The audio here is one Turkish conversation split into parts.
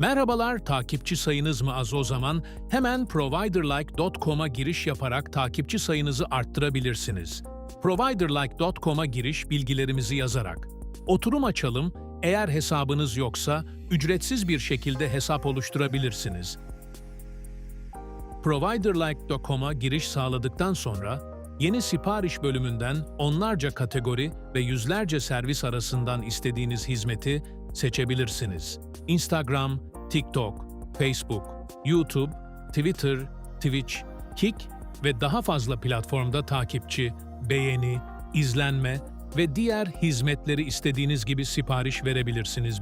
Merhabalar, takipçi sayınız mı az o zaman? Hemen providerlike.com'a giriş yaparak takipçi sayınızı arttırabilirsiniz. Providerlike.com'a giriş bilgilerimizi yazarak. Oturum açalım, eğer hesabınız yoksa ücretsiz bir şekilde hesap oluşturabilirsiniz. Providerlike.com'a giriş sağladıktan sonra yeni sipariş bölümünden onlarca kategori ve yüzlerce servis arasından istediğiniz hizmeti seçebilirsiniz. Instagram, TikTok, Facebook, YouTube, Twitter, Twitch, Kik ve daha fazla platformda takipçi, beğeni, izlenme ve diğer hizmetleri istediğiniz gibi sipariş verebilirsiniz.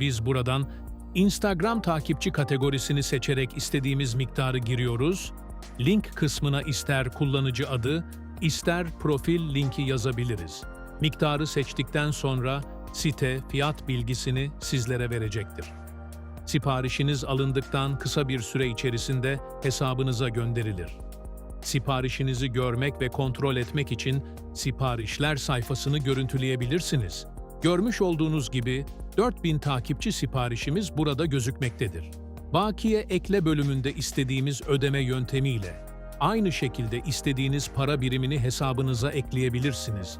Biz buradan Instagram takipçi kategorisini seçerek istediğimiz miktarı giriyoruz. Link kısmına ister kullanıcı adı, ister profil linki yazabiliriz. Miktarı seçtikten sonra site fiyat bilgisini sizlere verecektir. Siparişiniz alındıktan kısa bir süre içerisinde hesabınıza gönderilir. Siparişinizi görmek ve kontrol etmek için siparişler sayfasını görüntüleyebilirsiniz. Görmüş olduğunuz gibi 4000 takipçi siparişimiz burada gözükmektedir. Bakiye ekle bölümünde istediğimiz ödeme yöntemiyle aynı şekilde istediğiniz para birimini hesabınıza ekleyebilirsiniz.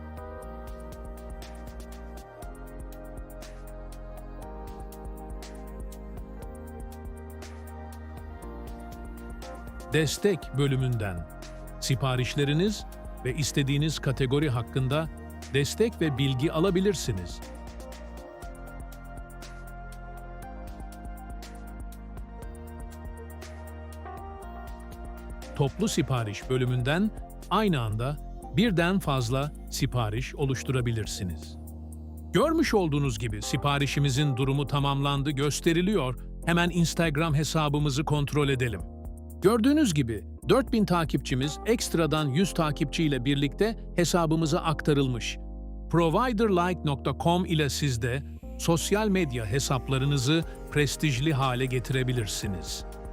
Destek bölümünden siparişleriniz ve istediğiniz kategori hakkında destek ve bilgi alabilirsiniz. Toplu sipariş bölümünden aynı anda birden fazla sipariş oluşturabilirsiniz. Görmüş olduğunuz gibi siparişimizin durumu tamamlandı gösteriliyor. Hemen Instagram hesabımızı kontrol edelim. Gördüğünüz gibi 4000 takipçimiz ekstradan 100 takipçiyle birlikte hesabımıza aktarılmış. Providerlike.com ile siz de sosyal medya hesaplarınızı prestijli hale getirebilirsiniz.